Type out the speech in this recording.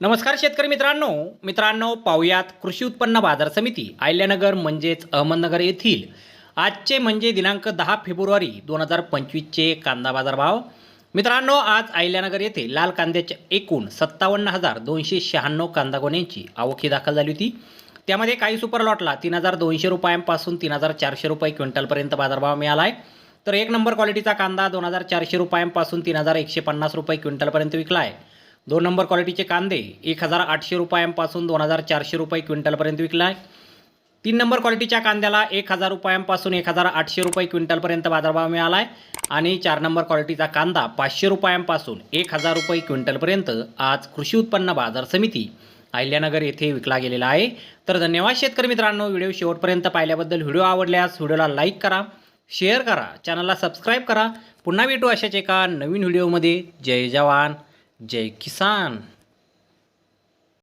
नमस्कार शेतकरी मित्रांनो. मित्रांनो पाहुयात कृषी उत्पन्न बाजार समिती आयल्यानगर म्हणजेच अहमदनगर येथील. आजचे म्हणजे दिनांक दहा फेब्रुवारी दोन हजार पंचवीसचे कांदा बाजार भाव मित्रांनो आज आयल्यानगर येथे लाल कांद्याच्या एकूण सत्तावन्न हजार दोनशे शहाण्णव कांदा गोण्यांची आवक दाखल झाली होती. त्यामध्ये काही सुपर लॉटला तीन हजार दोनशे रुपयांपासून तीन हजार चारशे रुपये क्विंटलपर्यंत बाजारभाव मिळाला आहे तर एक नंबर क्वालिटीचा कांदा दोन हजार चारशे रुपयांपासून तीन हजार एकशे पन्नास रुपये क्विंटलपर्यंत विकला आहे दोन नंबर क्वालिटीचे कांदे एक हजार आठशे रुपयांपासून दोन हजार चारशे रुपये क्विंटलपर्यंत विकला आहे तीन नंबर क्वालिटीच्या कांद्याला एक हजार रुपयांपासून एक हजार आठशे रुपये क्विंटलपर्यंत बाजारभाव मिळाला आहे आणि चार नंबर क्वालिटीचा कांदा पाचशे रुपयांपासून एक हजार रुपये क्विंटलपर्यंत आज कृषी उत्पन्न बाजार समिती अहिल्यानगर येथे विकला गेलेला आहे. तर धन्यवाद शेतकरी मित्रांनो व्हिडिओ शेवटपर्यंत पाहिल्याबद्दल व्हिडिओ आवडल्यास व्हिडिओला लाईक करा शेअर करा चॅनलला सबस्क्राईब करा. पुन्हा भेटू अशाच एका नवीन व्हिडिओमध्ये. जय जवान. जय किसान।